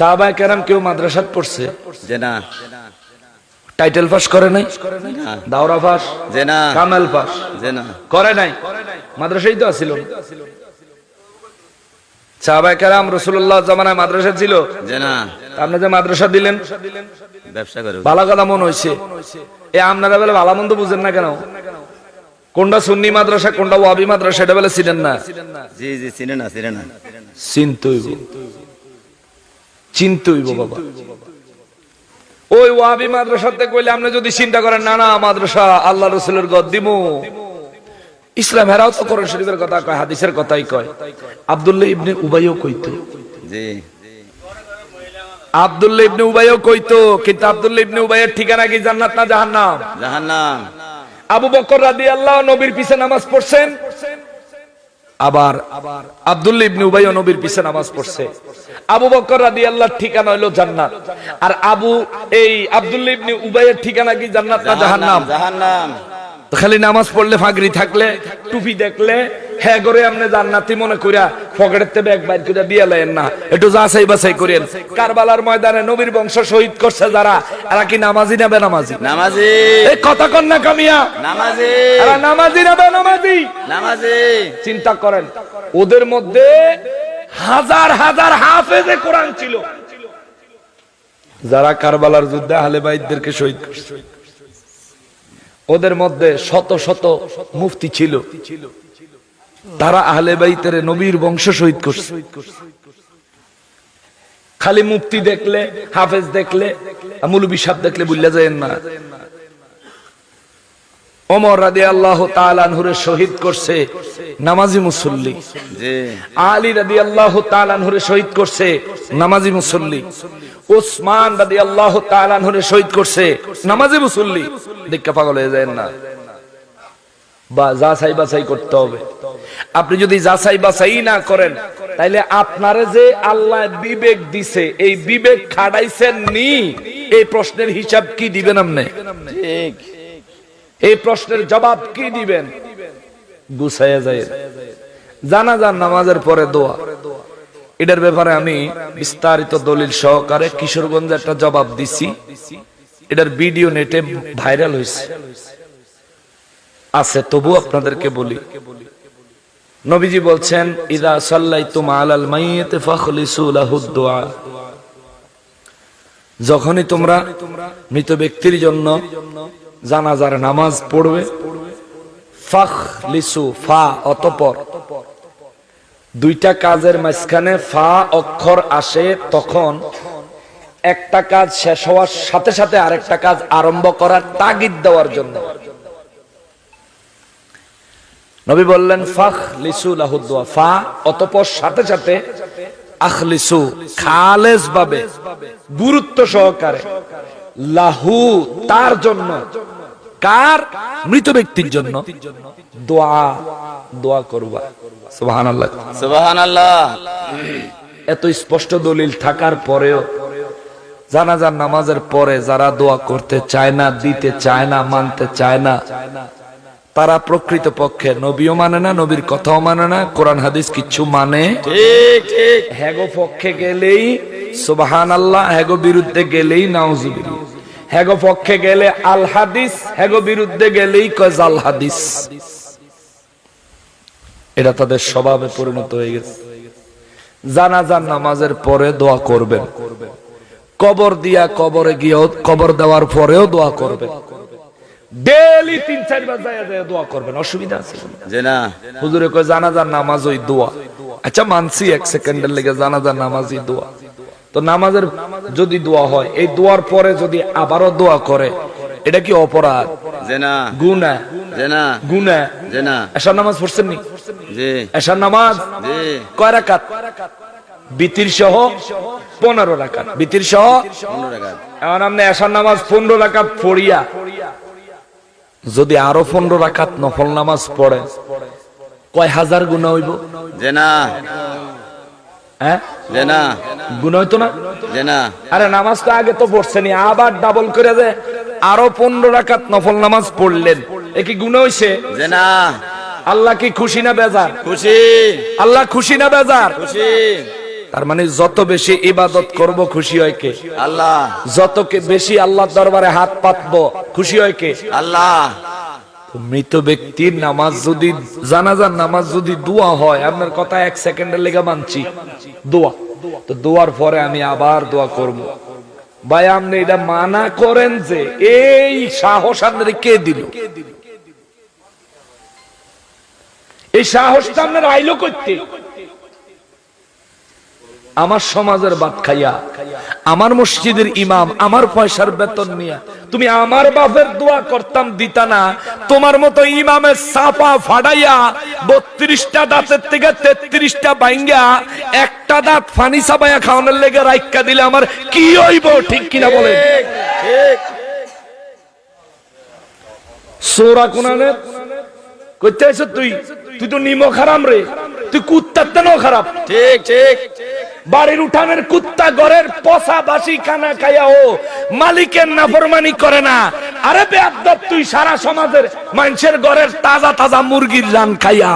সাহাবায়ে কেরাম কেউ মাদ্রাসাত পড়ছে? যে না। টাইটেল পাস করে নাই? দাওরা পাস যে না। কামেল পাস যে না। করে নাই? মাদ্রাসাই তো আসিল সাহাবায়ে কেরাম রাসূলুল্লাহ জামানায় মাদ্রাসা ছিল। যে না। আপনি যে মাদ্রাসা দিলেন ব্যবসা করে। ভালো কথা মনে হয়েছে এ আপনারা বেলা ভালো মন্দ বুঝেন না কেন? কোনটা সুন্নি মাদ্রাসা কোনটা ওয়াবি মাদ্রাসা এটা বেলা ছিলেন না? জি জি চিনে না চিনে না। চিন্তইব বাবা। ওই ওয়াবি মাদ্রাসাতে কইলে আপনি যদি চিন্তা করেন না না মাদ্রাসা আল্লাহ রসুলের গদ দিমু। ইসলাম হেরাও তো কোরআন শরীফের কথা কয় হাদিসের কথাই কয়। আব্দুল্লাহ ইবনে উবাইও কইতো। জি। আব্দুল্লাহ ইবনে উবাইও কইতো কিন্তু আব্দুল্লাহ ইবনে উবাইয়ের ঠিকানা কি জান্নাত না জাহান্নাম? জাহান্নাম। আবু বকর রাদিয়াল্লাহু নবীর পিছে নামাজ পড়ছেন। আবার আব্দুল্লা ইবনে উবাই নবীর পিছে নামাজ পড়ছে। আবু বকর রাদিয়াল্লাহর ঠিকানা হলো জান্নাত। আর আবু এই আব্দুল্লা ইবনে উবাইয়ের ঠিকানা কি জান্নাত না জাহান্নাম? জাহান্নাম। তো খালি নামাজ পড়লে ফাগরি থাকলে টুপি দেখলে হ্যাঁ করে আপনি জান্নাতি মনে পকেটের ব্যাগ বাইর করে দিয়ে লাইন না। একটু যাচাই বাছাই করেন। কারবালার ময়দানে নবীর বংশ শহীদ করছে যারা এরা কি নামাজি নামাজি নামাজি। এই কথা কামিয়া। নামাজি। এরা নামাজি নেবে নামাজি নামাজি। চিন্তা করেন ওদের মধ্যে হাজার হাজার হাফেজে কোরআন ছিল। যারা কারবালার যুদ্ধে আহলে বাইদদেরকে শহীদ করছে। ওদের মধ্যে শত শত মুফতি ছিল। তারা আহলে বাইতের নবীর বংশ শহীদ করছে। খালি মুফতি দেখলে, হাফেজ দেখলে, মুলবি সাহেব দেখলে বুঝলে যায় না। ওমর রাদি আল্লাহ তালানহুরে শহীদ করছে নামাজি মুসল্লি। আলী রাদি আল্লাহ তালানহুরে শহীদ করছে নামাজি মুসল্লি। ওসমান রাদি আল্লাহ তালানহুরে শহীদ করছে নামাজি মুসল্লি। দীক্ষা পাগল হয়ে যায় না। বা যাচাই বাছাই করতে হবে। আপনি যদি যাচাই বাছাই না করেন তাইলে আপনারে যে আল্লাহ বিবেক দিছে এই বিবেক খাটাইছেন নি এই প্রশ্নের হিসাব কি দিবেন আপনি? ঠিক। এই প্রশ্নের জবাব কি দিবেন? গুছাইয়া যায় নামাজের পরে দোয়া। এটার ব্যাপারে আমি বিস্তারিত দলিল সহকারে কিশোরগঞ্জে একটা জবাব দিছি। এটার ভিডিও নেটে ভাইরাল হয়েছে। আছে তবু আপনাদেরকে বলি। নবীজি বলছেন, ইদা সাল্লাইতুম আলাল মাইয়িতি যখনই তোমরা মৃত ব্যক্তির জন্য জানাজার নামাজ পড়বে। ফাখ লিসু ফা, অতপর। দুইটা কাজের মাঝখানে ফা অক্ষর আসে তখন একটা কাজ শেষ হওয়ার সাথে সাথে আরেকটা কাজ আরম্ভ করার তাগিদ দেওয়ার জন্য। নবী বললেন ফাখ লিসু লাহুদ্দোয়া ফা, অতপর সাথে সাথে আখলিসু, খালেস ভাবে, গুরুত্ব সহকারে। লাহু, তার জন্য। কার? মৃত ব্যক্তির জন্য। দোয়া দোয়া করবা। সুবহানাল্লাহ। সুবহানাল্লাহ। এত স্পষ্ট দলিল থাকার পরেও জানাজার নামাজের পরে যারা দোয়া করতে চায় না দিতে চায় না মানতে চায় না তারা প্রকৃত পক্ষে নবীও মানে না নবীর কথাও মানে না কোরআন হাদিস কিছু মানে হ্যাগো পক্ষে গেলেই সুবাহান আল্লাহ হ্যাগো বিরুদ্ধে গেলেই নাউজুবিল্লাহ। হ্যাগো পক্ষে গেলে আল হাদিস হ্যাগো বিরুদ্ধে গেলেই কয় জাল হাদিস। এটা তাদের স্বভাবে পরিণত হয়ে গেছে। জানাজার নামাজের পরে দোয়া করবেন। কবর দিয়া কবরে গিয়েও কবর দেওয়ার পরেও দোয়া করবেন। ডেলি তিন চারবার যায় যায় দোয়া করবেন। অসুবিধা আছে? যে না। হুজুরে কয় জানাজার নামাজ ওই দোয়া। আচ্ছা মানছি এক সেকেন্ডের লেগে জানাজার নামাজই দোয়া। তো নামাজের যদি দোয়া হয় এই দোয়ার পরে যদি আবারও দোয়া করে এটা কি অপরাধ? গুনা গুনা এসার নামাজ পড়ছেন নি? এসার নামাজ কয় রাকাত? বিতির সহ পনেরো রাকাত। বিতির সহ পনেরো টাকা এখন আপনি এসার নামাজ পনেরো রাকাত পড়িয়া যদি আরও পনেরো রাকাত নফল নামাজ পড়ে কয় হাজার গুণা হইব? যে না হ্যাঁ? যে না গুণ হইতো না? যে না আরে নামাজ তো আগে তো পড়ছেনি আবার ডাবল করে যে আরও পনেরো রাকাত নফল নামাজ পড়লেন। এ কি গুণ হইছে? যে না আল্লাহ কি খুশি না বেজার? খুশি। আল্লাহ খুশি না বেজার? খুশি। তার মানে যত বেশি ইবাদত করব খুশি হয় কে? আল্লাহ। যত বেশি আল্লাহর দরবারে হাত পাতবো খুশি হয় কে? আল্লাহ। মৃত ব্যক্তির নামাজ যদি জানাজার নামাজ যদি দোয়া হয় আপনার কথা এক সেকেন্ডের লেগে মানছি। দোয়া। তো দোয়ার পরে আমি আবার দোয়া করব। ভাই, আপনি এটা মানা করেন যে এই সাহস আপনার কে দিল? এই সাহসটা আপনার আইলো করতে? আমার সমাজের বাদ খাইয়া, আমার মসজিদের ইমাম, আমার পয়সার বেতন নিয়া, তুমি আমার বাপের দোয়া করতাম দিতা না, তোমার মতো ইমামের সাপা ফাড়াইয়া বত্রিশটা দাঁতের থেকে তেত্রিশটা বাইঙ্গা, একটা দাঁত ফানি সাবাইয়া খাওয়ানোর লেগে রাইকা দিলে আমার কি হইব, ঠিক কিনা বলে সোরা কোনানের, কইতে তুই? তুই তো নিমো খারাপ রে, তুই কুত্তার তেনও খারাপ। ঠিক ঠিক। বাড়ির উঠানের কুত্তা ঘরের পচা বাসি খাইয়া ও মালিকের নাফরমানি করে না। আরে বেয়াদব, তুই সারা সমাজের মানুষের ঘরের তাজা তাজা মুরগির রান খাইয়া,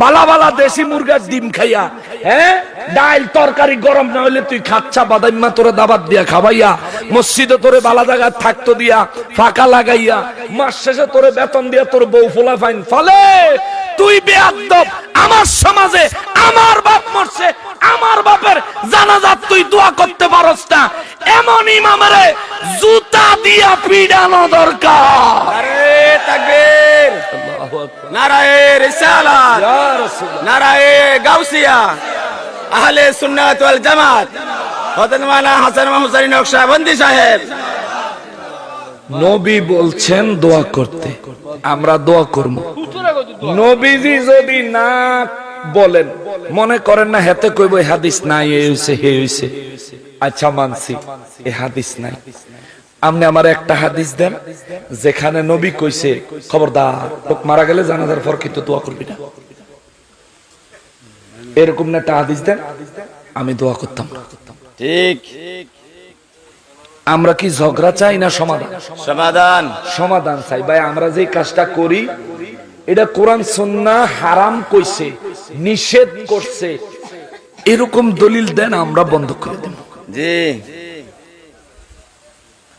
বালা বালা দেশি মুরগার ডিম খাইয়া হ্যাঁ? ডাল তরকারি গরম না হইলে তুই খাচ্ছা বাদাইমা তোরে দাবাত দিয়া খাবাইয়া মসজিদে তোরে বালা জায়গা থাকতো দিয়া, ফাঁকা লাগাইয়া, মাস শেষে তোরে বেতন দিয়া তোর বউ ফোলা ফাইন। ফলে তুই বেয়াদব, আমার সমাজে আমার বাপ মরছে আমার বাপের জানাজাত তুই দোয়া করতে পারস না। এমন ইমামেরে জুতা দিয়া পিডানো দরকার। আরে তাকবীর। নারায়ে রিসালাত। নারায়ে গাউসিয়া। আহলে সুন্নাত ওয়াল জামাত। হযরত মাওলানা হাসান মাহমুদ নকশবন্দি সাহেব। নবী বলছেন দোয়া করতে। আমরা দোয়া করব। নবীজি যদি না বলেন মনে করেন না হেতে কইব এই হাদিস নাই এই হইছে হে হইছে। আচ্ছা মানছি এই হাদিস নাই। আপনি আমার একটা হাদিস দেন যেখানে নবী কইছে খবরদার লোক মারা গেলে জানাজার পর কিন্তু দোয়া করবি না। এরকম না একটা হাদিস দেন আমি দোয়া করতাম ঠিক। আমরা কি ঝগড়া চাই না সমাধান? সমাধান। সমাধান চাই। ভাই আমরা যে কাজটা করি এটা কোরআন সন্না হারাম কইছে। নিষেধ করছে। এরকম দলিল দেন আমরা বন্ধ করে দেব। জি।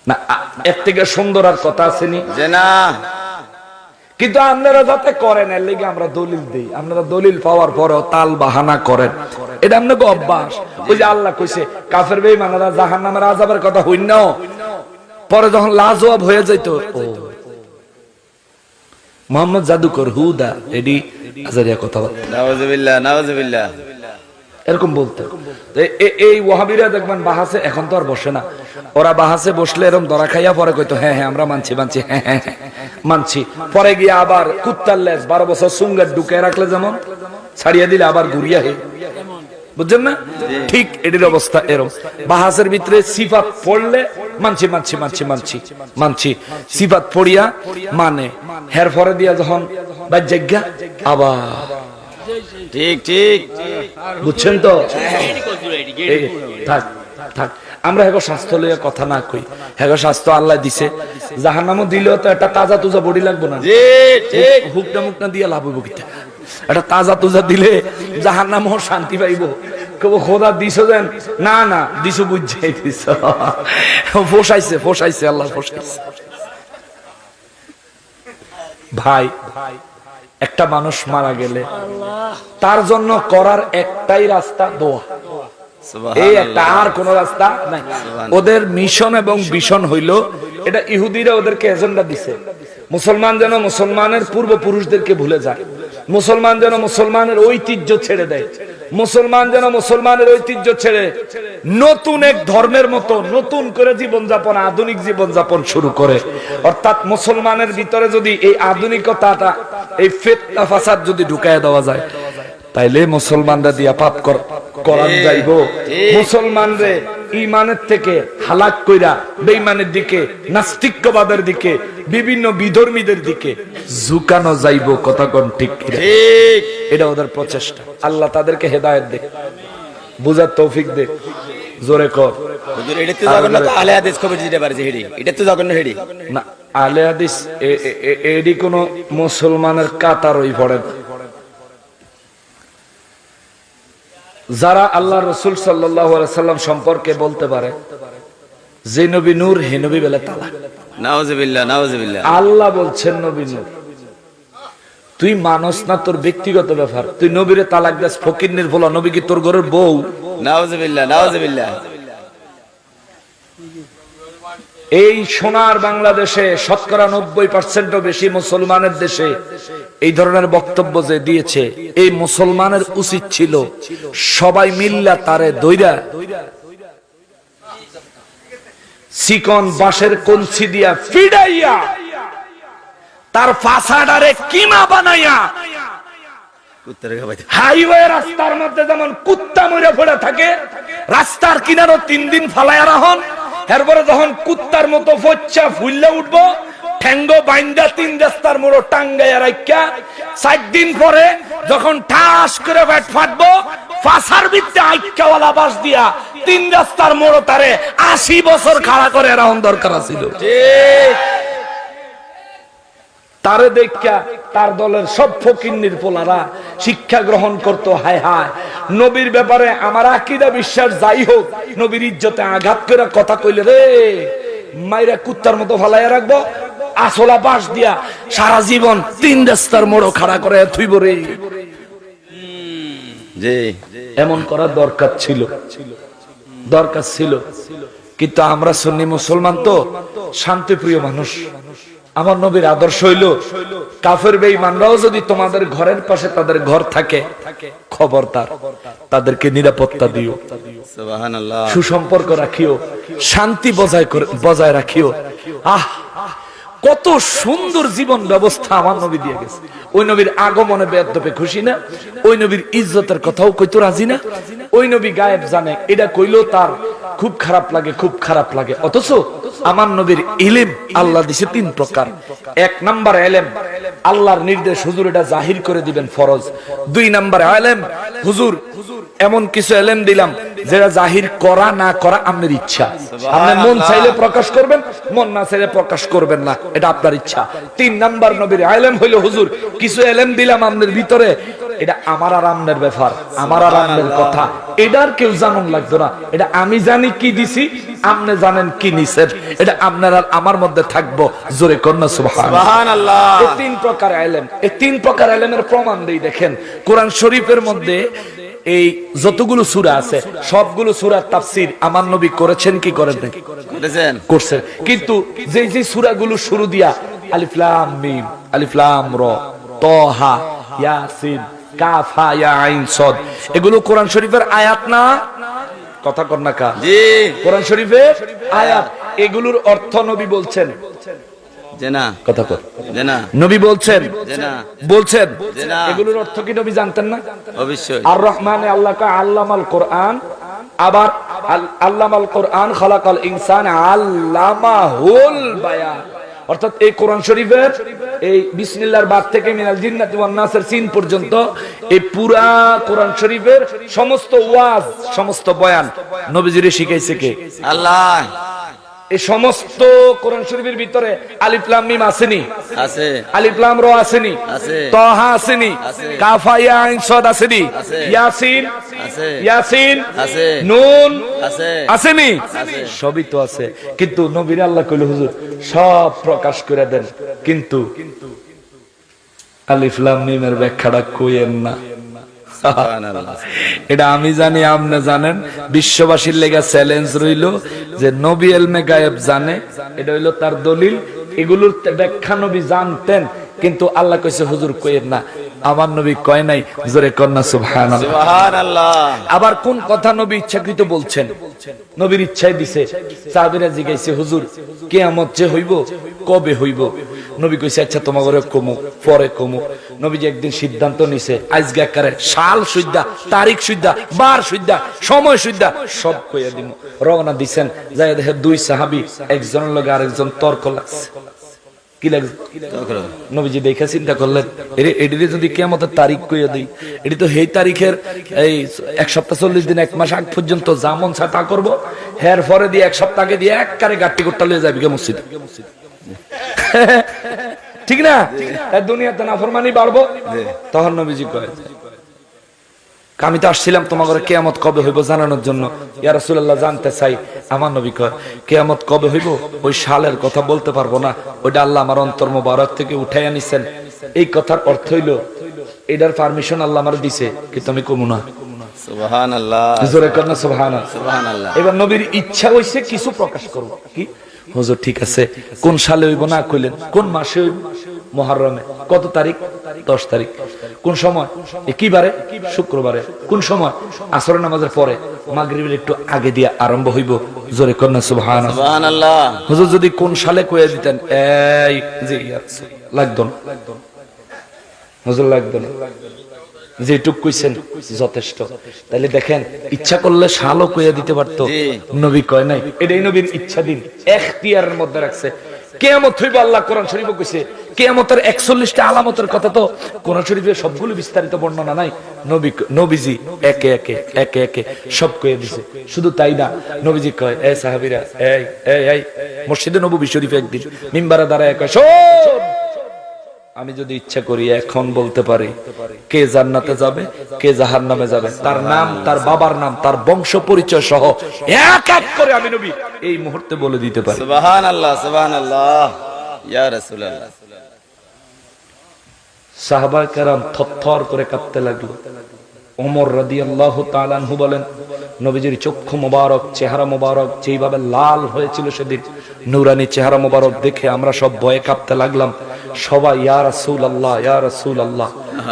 না এর থেকে সুন্দর আর কথা আসেনি যে না। কিন্তু আপনারা যাতে করেন এর লেগে আমরা দলিল দেই। আপনারা দলিল পাওয়ার পরেও তাল বাহানা করেন। এটা আপনাকে অভ্যাস। ওই যে আল্লাহ কইছে কাফের বেই মানারা জাহান নামের আজাবের কথা হইন না পরে যখন লাজওয়াব হয়ে যাইতো ও মোহাম্মদ জাদুকর হুদা এডি আজারিয়া কথা বলতো। নাউজুবিল্লাহ নাউজুবিল্লাহ এরকম বলতে। এই ওহাবিরা দেখবেন বাহাসে এখন তো আর বসে না। ওরা বাহাসে বসলে এরকম দরা খাইয়া পরে কইতো হ্যাঁ হ্যাঁ আমরা মানছি মানছি হ্যাঁ হ্যাঁ হ্যাঁ, মানছি। পরে গিয়ে আবার কুত্তার লেজ বারো বছর সুঙ্গার ঢুকে রাখলে যেমন ছাড়িয়ে দিলে আবার ঘুরিয়া হে। বুঝছেন না? ঠিক এটির অবস্থা এরম। বাহাসের ভিতরে সিফাত পড়লে মানছি মানছি মানছি মানছি মানছি। সিফাত পড়িয়া মানে। হের ফরে দিয়া যখন বাজ্যাজ্ঞা আবার। ঠিক ঠিক। বুঝছেন তো? থাক থাক। আমরা হেগো স্বাস্থ্য লইয়া কথা না কই। হেগো স্বাস্থ্য আল্লাহ দিছে। জাহান্নামও দিলেও তো একটা তাজা তুজা বডি লাগবো না। হুকনা মুকনা দিয়ে লাভ হইব কিতা? একটা তাজা তুজা দিলে জাহান্নামও শান্তি পাইব। কেবো খোদা দিছ দেন না না দিছ বুঝাই দিছ। ফোসাইছে ফোসাইছে আল্লাহ ফোসাইছে। ভাই একটা মানুষ মারা গেলে তার জন্য করার একটাই রাস্তা দোয়া। এই একটা আর কোন রাস্তা নাই। ওদের মিশন এবং বিশন হইল এটা ইহুদিরা ওদেরকে এজেন্ডা দিছে। মুসলমান যেন মুসলমানের পূর্বপুরুষদেরকে ভুলে যায়। মুসলমান যেন মুসলমানের ঐতিহ্য ছেড়ে দেয়। মুসলমান যেন মুসলমানের ঐতিহ্য ছেড়ে নতুন এক ধর্মের মতো নতুন করে জীবনযাপন আধুনিক জীবনযাপন শুরু করে। অর্থাৎ মুসলমানের ভিতরে যদি এই আধুনিকতাটা এই ফেতনা ফাসাদ যদি ঢুকায় দেওয়া যায় তাইলে মুসলমানরা দিয়া পাপ কর- করান যাইব। মুসলমানরে ইমানের থেকে হালাক কইরা বেইমানের দিকে নাস্তিক্যবাদের দিকে বিভিন্ন বিধর্মীদের দিকে ঝুকানো যাইব কতক্ষণ ঠিক ঠিক। এটা ওদের প্রচেষ্টা। আল্লাহ তাদেরকে হেদায়েত দে। বুঝার তৌফিক দে। জোরে কর। হুজুর এটা তো জগন্ন তো আলে হাদিস খবর দিতে পারছে হেডি। এটা তো জগন্ন হেডি। না আলে হাদিস এডি কোন মুসলমানের কাতারই পড়ে না। যারা আল্লাহ রসুল সাল্লাম সম্পর্কে বলতে পারে যে নবী নূর হে নবী বেলা তালা। আল্লাহ বলছেন নবী নূর। তুই মানস না তোর ব্যক্তিগত ব্যাপার। তুই নবীরে তালাক দাস ফকির নির্ভোলা নবী কি তোর ঘরের বউ? নাউজুবিল্লাহ। এই সোনার বাংলাদেশে শতকরা নব্বই পার্সেন্টও বেশি মুসলমানের দেশে এই ধরনের বক্তব্য যে দিয়েছে, এই মুসলমানের উচিত ছিল সবাই মিল্লা তারে দইরা। চিকন বাঁশের কঞ্চি দিয়া ফিডাইয়া, তার ফাঁসাডারে কিমা বানাইয়া। হাইওয়ে রাস্তার মধ্যে যেমন কুত্তা মরে পড়ে থাকে, রাস্তার কিনারও তিন দিন ফালাইয়া রাখুন। এরপরে যখন কুত্তার মতো ফচ্চা ফুললে উঠবো, ঠ্যাঙ্গো বাইন্দা তিন রাস্তার মোড়ো টাঙ্গাইয়া রাখা চার দিন পরে যখন ঠাস করে ব্যাট ফাটবো, ফাঁসার ভিত্তে আইক্যাওয়ালা বাস দিয়া তিন রাস্তার মোড়ো তারে আশি বছর খাড়া করে এরকম দরকার ছিল তারে দেখা তার দলের সব ফকিন্নির পোলারা শিক্ষা গ্রহণ করতো হায় হায়। নবীর ব্যাপারে আমার আকিদা বিশ্বাস যাই হোক নবীর ইজ্জতে আঘাত করে কথা কইলে রে মাইরা কুত্তার মতো ফালাইয়া রাখব আসলা বাস দিয়া সারা জীবন তিন রাস্তার মোড়ো খাড়া করে থুইব রে। জি। এমন করার দরকার ছিল। দরকার ছিল। কিন্তু আমরা সুন্নি মুসলমান তো শান্তিপ্রিয় মানুষ। আমার নবীর আদর্শ হইল কাফের বেঈমানরাও যদি তোমাদের ঘরের পাশে তাদের ঘর থাকে খবরদার তাদেরকে নিরাপত্তা দিও। সুসম্পর্ক রাখিও শান্তি বজায় করে বজায় রাখিও। আহ কত সুন্দর জীবন ব্যবস্থা আমার নবী দিয়ে গেছে। ওই নবীর আগমনে বেদবে খুশি না ওই নবীর ইজ্জতের কথাও কইতো রাজি না। ওই নবী গায়েব জানে এটা কইলেও তার খুব খারাপ লাগে খুব খারাপ লাগে। অথচ আমার নবীর ইলিম আল্লাহ দিছে তিন প্রকার। এক নাম্বার এলেম আল্লাহর নির্দেশ হুজুর এটা জাহির করে দিবেন ফরজ। দুই নাম্বার এলেম হুজুর এমন কিছু এলেম দিলাম যেটা জাহির করা না করা আপনার ইচ্ছা। আপনি মন চাইলে প্রকাশ করবেন মন না চাইলে প্রকাশ করবেন না এটা আপনার ইচ্ছা। তিন নাম্বার নবীর আলেম হইল হুজুর কিছু এলেম দিলাম আপনার ভিতরে এটা আমার আর আমনের ব্যাপার আমার আর আমনের কথা। এটার কেউ জানুন লাগতো না। এটা আমি জানি কি দিছি আপনি জানেন কি নিছেন। এটা আপনার আর আমার মধ্যে থাকব। জোরে কন্যা সুবহান। সুবহানাল্লাহ। এই তিন প্রকার আলেম এই তিন প্রকার আলেমের প্রমাণ দেই দেখেন। কোরআন শরীফের মধ্যে এই যতগুলো সূরা আছে সবগুলো সূরার তাফসীর আমার নবী করেছেন কি করেন করেছেন। করছেন। কিন্তু যে যে সূরাগুলো শুরু দিয়া আলিফলাম মিম আলিফ লাম র তাহা ইয়াসিন কাফ ইয়া আইন সাদ। এগুলো কোরআন শরীফের আয়াত না? কথা কর না কা। জি। কোরআন শরীফের আয়াত এগুলোর অর্থ নবী বলছেন। কথা কর। নবী বলছেন। বলছেন। এগুলোর অর্থ কি নবী জানতেন না? অবশ্যই। আর রহমানে আল্লাহ কা আল্লামাল কোরআন আবার আল্লামাল কোরআন খালাকাল ইনসান আল্লামাহুল বায়ান। অর্থাৎ এই কোরআন শরীফের এই বিসমিল্লার বাদ থেকে মিনাল জিন্নাতি ওয়ান সিন পর্যন্ত এই পুরা কোরআন শরীফের সমস্ত ওয়াজ, সমস্ত বয়ান নবীজিরে শিখাইছে কে? আল্লাহ। এই সমস্ত কোরআন শরীফের ভিতরে আলিফ লাম মিম আসেনি। আছে। আলিফ লাম র আসেনি। আছে। তাহা আসেনি। আছে। কাফা ইয়া আইন সাদ আসেনি। আছে। ইয়াসিন। আছে। ইয়াসিন। আছে। নুন। আছে। আসেনি। সবই তো আছে। কিন্তু নবীর আল্লাহ কইল হুজুর সব প্রকাশ করে দেন। কিন্তু আলিফ লাম মিমের ব্যাখ্যাটা কইেন না। এটা আমি জানি, আপনি জানেন। বিশ্ববাসীর লেগা চ্যালেঞ্জ রইল যে নবী এলমে গায়েব জানে। এটা হইল তার দলিল। এগুলোর ব্যাখ্যা নবী জানতেন। কিন্তু আল্লাহ কইছে হুজুর কইেন না। আমার নবী কয় নাই? জোরে কন্যা সুবহানাল্লাহ। সুবহানাল্লাহ। আবার কোন কথা নবী ইচ্ছাকৃত বলছেন? নবীর ইচ্ছাই দিছে। সাহাবীরা জিগাইছে হুজুর কিয়ামত যে হইব কবে হইব? নবী কইছে আচ্ছা তোমাগরে কমু পরে কমু। নবীজি একদিন সিদ্ধান্ত নিছে আজকে একারে সাল সুদ্ধা তারিখ সুদ্ধা বার সুদ্ধা সময় সুদ্ধা সব কইয়া দিমু। রওনা দিছেন যাই দেখে দুই সাহাবী একজনের লগে আরেকজন তর্ক লাগছে। কি নবীজি দেখে চিন্তা করলেন এটিরে যদি কেমতের তারিখ কইয়া দিই এটি তো সেই তারিখের এই এক সপ্তাহ চল্লিশ দিন এক মাস আগ পর্যন্ত জামন চা তা করব। হের পরে দিয়ে এক সপ্তাহকে দিয়ে এক কারে করতে লিয়ে যাবি কে মসজিদ। ঠিক না? দুনিয়াতে দুনিয়াতে নাফরমানি বাড়বো? তখন নবীজি কয় আমি তো আসছিলাম তোমার কেয়ামত কবে হইব জানানোর জন্য। ইয়া রাসূলুল্লাহ জানতে চাই। আমার নবী কয় কেয়ামত কবে হইব? ওই সালের কথা বলতে পারব না। ওইটা আল্লাহ আমার অন্তর মোবারক থেকে উঠাইয়া নিছেন। এই কথার অর্থ হইল এটার পারমিশন আল্লাহ আমার দিছে কিন্তু আমি কমু না। সুবহানাল্লাহ। জোরে কর না সুবহানাল্লাহ। সুবহানাল্লাহ। এবার নবীর ইচ্ছা হইছে কিছু প্রকাশ করব কি? হুজুর ঠিক আছে। কোন সালে হইব না কইলেন? কোন মাসে হইব? মহরমে কত তারিখ? দশ তারিখ। কোন সময়? কি বারে শুক্রবারে। কোন সময়? আসর নামাজের পরে। মাগরিবের একটু আগে দিয়ে আরম্ভ হইব। জোরে কন্যা সুবহান হুজুর যদি কোন সালে কইয়া দিতেন এই জি লাগতো না। হুজুর লাগতো না। যেটুক কইছেন যথেষ্ট। তাহলে দেখেন ইচ্ছা করলে শালও কইয়া দিতে পারতো। নবী কয় নাই এটাই নবীর ইচ্ছা দিন। এখতিয়ারের মধ্যে রাখছে। কেয়ামত হইব আল্লাহ কোরআন শরীফ কইছে, কেয়ামতের একচল্লিশটা আলামতের কথা তো কোরআন শরীফে সবগুলো বিস্তারিত বর্ণনা নাই। নবী নবীজি একে একে একে একে সব কয়ে দিছে। শুধু তাই না, নবীজি কয়, এ সাহাবীরা, এই এই এই, মসজিদে নবী শরীফে একদিন, মিম্বারা দাঁড়ায় কয়, শোন আমি যদি ইচ্ছা করি এখন বলতে পারি কে জান্নাতে যাবে কে জাহার নামে যাবে? তার নাম তার বাবার নাম তার বংশ পরিচয় সহ এক এক করে আমি নবী এই মুহূর্তে বলে দিতে পারি। সুবহানাল্লাহ সুবহানাল্লাহ। ইয়া রাসূলুল্লাহ। সাহাবা কেরাম থরথর করে কাঁপতে লাগল। ওমর রাদিয়াল্লাহু তাআলা আনহু বলেন নবীজির চক্ষু মোবারক চেহারা মোবারক যেইভাবে লাল হয়েছিল সেদিন নুরানি চেহারা মোবারক দেখে আমরা সব ভয়ে কাঁপতে লাগলাম। সবাই ইয়া রাসূলুল্লাহ ইয়া রাসূলুল্লাহ।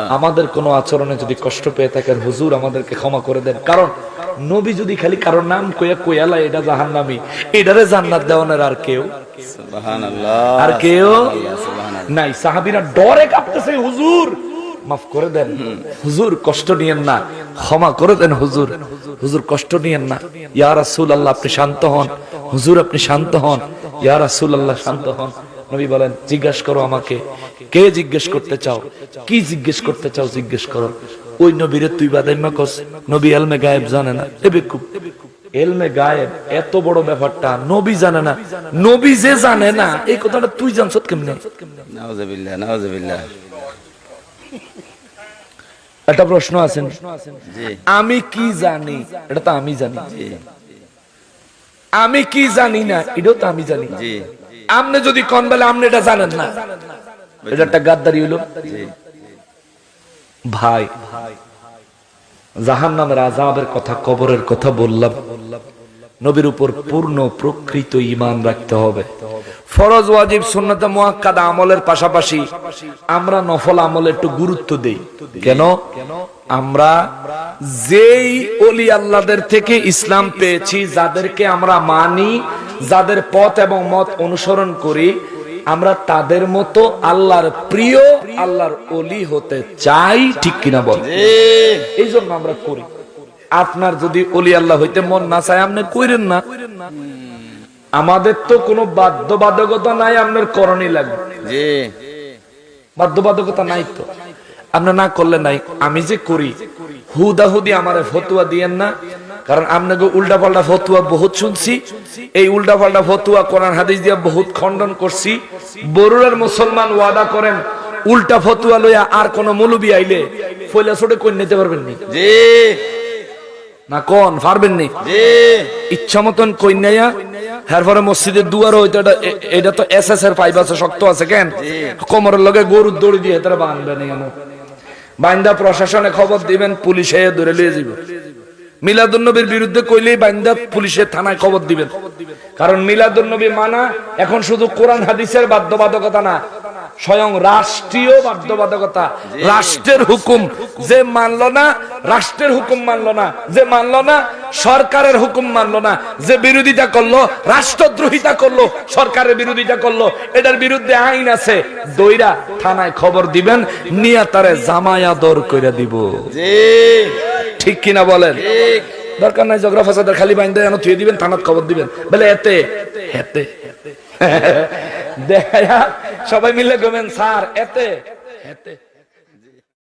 আমাদের কোনো আচরণে যদি কষ্ট পেয়ে থাকেন হুজুর আমাদেরকে ক্ষমা করে দেন। কারণ নবী যদি খালি কারোর নাম কইয়া কইয়ালা এটা জাহান্নামী এটারে জান্নাত দেওয়ানের আর কেউ সুবহানাল্লাহ আর কেউ নাই। সাহাবিরা ডরে কাঁপতেছে হুজুর মাফ করে দেন। হুজুর কষ্ট নিয়েন না। ক্ষমা করে দেন হুজুর। হুজুর কষ্ট নিয়েন না। ইয়া রাসূল আল্লাহ আপনি শান্ত হন। হুজুর আপনি শান্ত হন। ইয়া রাসূল আল্লাহ শান্ত হন। নবী বলেন জিজ্ঞেস করো আমাকে কে জিজ্ঞেস করতে চাও? কি জিজ্ঞেস করতে চাও জিজ্ঞেস করো। ওই নবীরে তুই বাদাইমা কস নবী এলমে গায়েব জানে না। এ বেকুব। এলমে গায়েব এত বড় ব্যাপারটা নবী জানে না। নবী যে জানে না এই কথাটা তুই জানছ কেমনে? নাউজুবিল্লাহ নাউজুবিল্লাহ। একটা প্রশ্ন আছে না? আমি কি জানি? এটা তো আমি জানি। আমি কি জানি না? এটাও তো আমি জানি। জি। আপনি যদি কন বেলা আমনে এটা জানেন না। এটা একটা গাদ্দারি হলো ভাই জাহান নামের আজাবের কথা, কবরের কথা বললাম। নবীর উপর পূর্ণ প্রকৃত ইমান রাখতে হবে। ফরজ ওয়াজিব সুন্নাতে মুআক্কাদা আমলের পাশাপাশি আমরা নফল আমলে একটু গুরুত্ব দেই। কেন? আমরা যেই অলি আল্লাহদের থেকে ইসলাম পেয়েছি যাদেরকে আমরা মানি যাদের পথ এবং মত অনুসরণ করি আমরা তাদের মতো আল্লাহর প্রিয় আল্লাহর অলি হতে চাই ঠিক কিনা বল? এই জন্য আমরা করি। আপনার যদি অলি আল্লাহ হইতে মন না চায় আপনি কইরেন না। আমাদের তো কোনো বাধ্যবাধকতা নাই আপনার করণই লাগবে। জি। বাধ্যবাধকতা নাই তো। আপনি না করলে নাই আমি যে করি হুদাহুদি আমার ফতুয়া দিয়েন না। কারণ আপনাকে উল্টা পাল্টা ফতুয়া বহুত শুনছি। এই উল্টা পাল্টা ফতুয়া কোরআন হাদিস দিয়ে বহুত খণ্ডন করছি। বরুড়ার মুসলমান ওয়াদা করেন উল্টা ফতুয়া লইয়া আর কোন মৌলবি আইলে ফইলা ছোটে কই নিতে পারবেন নি। জি। না কোন? পারবেন নি? ইচ্ছা মতন কন্যাইয়া এরপরে মসজিদের দুয়ার হইতে এটা এটা তো এস এস এর পাইপ আছে শক্ত আছে কেন? কোমরের লগে গরুর দড়ি দিয়ে তারা কেন? বাইন্দা প্রশাসনে খবর দিবেন পুলিশে ধরে লিয়ে যাব মিলাদুন্নবীর বিরুদ্ধে কইলেই বাইন্দা পুলিশের থানায় খবর দিবেন। কারণ মিলাদুন্নবী মানা এখন শুধু কোরআন হাদিসের বাধ্যবাধকতা না স্বয়ং রাষ্ট্রীয় বাধ্যবাধকতা। রাষ্ট্রের হুকুম যে মানলো না রাষ্ট্রের হুকুম মানলো না যে মানলো না সরকারের হুকুম মানলো না যে বিরোধিতা করল রাষ্ট্রদ্রোহিতা করল সরকারের বিরোধিতা করল এটার বিরুদ্ধে আইন আছে। দইরা থানায় খবর দিবেন নিয়া তারে জামায়া দর কইরা দিব। ঠিক কিনা বলেন? ঠিক। দরকার নাই জগরা ফাসাদের খালি বাইন্দা যেন থুয়ে দিবেন থানাত খবর দিবেন। বলে এতে হেতে। দেখা সবাই মিলে গমেন স্যার এতে হেতে